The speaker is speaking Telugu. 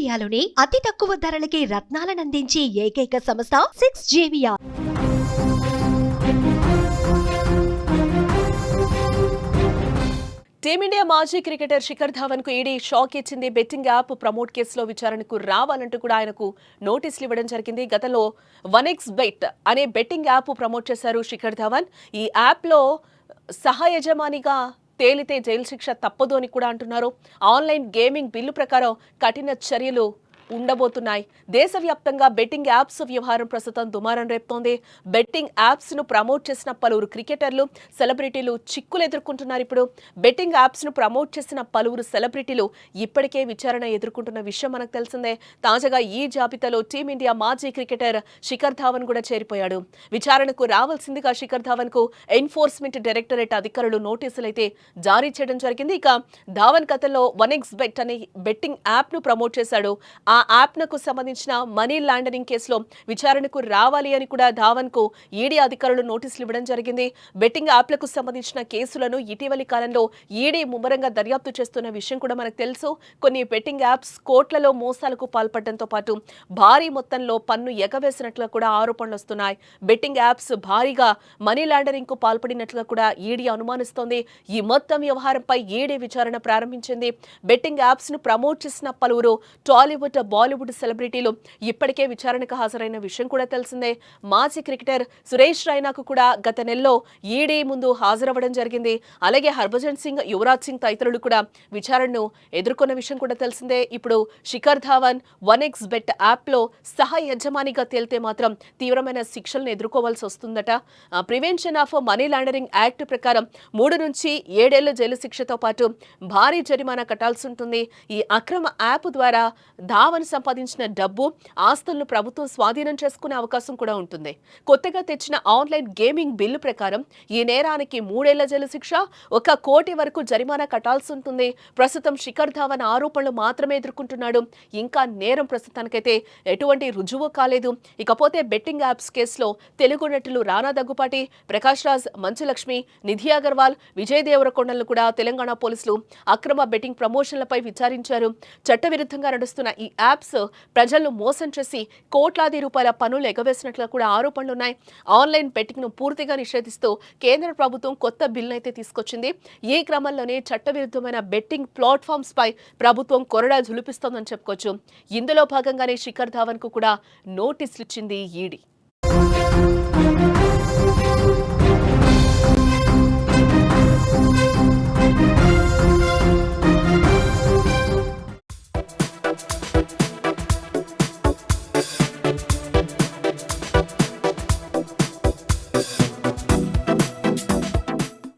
ఇండియాలోనే అతి తక్కువ ధరలకి రత్నాలనందించే ఏకైక సంస్థ సిక్స్ జేవియా టీమిండియా మాజీ క్రికెటర్ శిఖర్ ధావన్కు ఈడీ షాక్ ఇచ్చింది. బెట్టింగ్ యాప్ ప్రమోట్ కేసులో విచారణకు రావాలంటూ కూడా ఆయనకు నోటీసులు ఇవ్వడం జరిగింది. గతంలో వన్ ఎక్స్ బెట్ అనే బెట్టింగ్ యాప్ ప్రమోట్ చేశారు శిఖర్ ధావన్. ఈ యాప్లో సహ యజమానిగా తేలితే జైలు శిక్ష తప్పదు అని కూడా అంటున్నారు. ఆన్లైన్ గేమింగ్ బిల్లు ప్రకారం కఠిన చర్యలు ఉండబోతున్నాయి. దేశవ్యాప్తంగా బెట్టింగ్ యాప్స్ వ్యవహారం ప్రస్తుతం దుమారం రేపుతోంది. బెట్టింగ్ యాప్స్ను ప్రమోట్ చేసిన పలువురు క్రికెటర్లు సెలబ్రిటీలు చిక్కులు ఎదుర్కొంటున్నారు ఇప్పుడు. బెట్టింగ్ యాప్స్ను ప్రమోట్ చేసిన పలువురు సెలబ్రిటీలు ఇప్పటికే విచారణ ఎదుర్కొంటున్న విషయం మనకు తెలిసిందే. తాజాగా ఈ జాబితాలో టీమిండియా మాజీ క్రికెటర్ శిఖర్ ధావన్ కూడా చేరిపోయాడు. విచారణకు రావాల్సిందిగా శిఖర్ ధావన్కు ఎన్ఫోర్స్మెంట్ డైరెక్టరేట్ అధికారులు నోటీసులు అయితే జారీ చేయడం జరిగింది. ఇక ధావన్ కథలో వన్ ఎక్స్ బెట్ అనే బెట్టింగ్ యాప్ను ప్రమోట్ చేశాడు. ఆ ఆ యాప్నకు సంబంధించిన మనీ లాండరింగ్ కేసులో విచారణకు రావాలి అని కూడా ధావన్కు ఈడీ అధికారులు నోటీసులు ఇవ్వడం జరిగింది. బెట్టింగ్ యాప్లకు సంబంధించిన కేసులను ఇటీవలి కాలంలో ఈడీ ముమ్మరంగా దర్యాప్తు చేస్తున్న విషయం కూడా మనకు తెలుసు. కొన్ని బెట్టింగ్ యాప్స్ కోట్లలో మోసాలకు పాల్పడడంతో పాటు భారీ మొత్తంలో పన్ను ఎగవేసినట్లుగా కూడా ఆరోపణలు వస్తున్నాయి. బెట్టింగ్ యాప్స్ భారీగా మనీ లాండరింగ్కు పాల్పడినట్లుగా కూడా ఈడీ అనుమానిస్తోంది. ఈ మొత్తం వ్యవహారంపై ఈడీ విచారణ ప్రారంభించింది. బెట్టింగ్ యాప్స్ను ప్రమోట్ చేసిన పలువురు టాలీవుడ్ బాలీవుడ్ సెలబ్రిటీలు ఇప్పటికే విచారణకు హాజరైన విషయం కూడా తెలిసిందే. మాజీ క్రికెటర్ సురేష్ రైనాకు కూడా గత నెలలో ఈడీ ముందు హాజరవ్వడం జరిగింది. అలాగే హర్భజన్ సింగ్ యువరాజ్ సింగ్ తదితరులు కూడా విచారణను ఎదుర్కొన్న విషయం కూడా తెలిసిందే. ఇప్పుడు Shikhar Dhawan one X bet యాప్లో సహ యజమానిగా తేలితే మాత్రం తీవ్రమైన శిక్షలను ఎదుర్కోవాల్సి వస్తుందట. Prevention of money laundering act ప్రకారం మూడు నుంచి ఏడేళ్ళ జైలు శిక్షతో పాటు భారీ జరిమానా కట్టాల్సి ఉంటుంది. ఈ అక్రమ యాప్ ద్వారా ధావన్ సంపాదించిన డబ్బు ఆస్తులను ప్రభుత్వం స్వాధీనం చేసుకునే అవకాశం కూడా ఉంటుంది. కొత్తగా తెచ్చిన ఆన్లైన్ గేమింగ్ బిల్లు ప్రకారం ఈ నేరానికి మూడేళ్ళ జైలు శిక్ష ఒక కోటి వరకు జరిమానా కట్టాల్సి ఉంటుంది. ప్రస్తుతం శిఖర్ ధావన్ ఆరోపణలు మాత్రమే ఎదుర్కొంటున్నాడు. ఇంకా నేరం ప్రస్తుతానికైతే ఎటువంటి రుజువు కాలేదు. ఇకపోతే బెట్టింగ్ యాప్స్ కేసులో తెలుగు నటులు రానా దగ్గుపాటి ప్రకాష్ రాజ్ మంచులక్ష్మి నిధి అగర్వాల్ విజయ్ దేవరకొండలను కూడా తెలంగాణ పోలీసులు అక్రమ బెట్టింగ్ ప్రమోషన్లపై విచారించారు. చట్టవిరుద్ధంగా నడుస్తున్న ఈ యాప్స్ ప్రజలను మోసం చేసి కోట్లాది రూపాయల పనులు ఎగవేసినట్లు కూడా ఆరోపణలు ఉన్నాయి. ఆన్లైన్ బెట్టింగ్ను పూర్తిగా నిషేధిస్తూ కేంద్ర ప్రభుత్వం కొత్త బిల్లు అయితే తీసుకొచ్చింది. ఈ క్రమంలోనే చట్టవిరుద్ధమైన బెట్టింగ్ ప్లాట్ఫామ్స్ పై ప్రభుత్వం కొరడా జులిపిస్తోందని చెప్పుకోవచ్చు. ఇందులో భాగంగానే శిఖర్ ధావన్కు కూడా నోటీసులు ఇచ్చింది ఈడీ.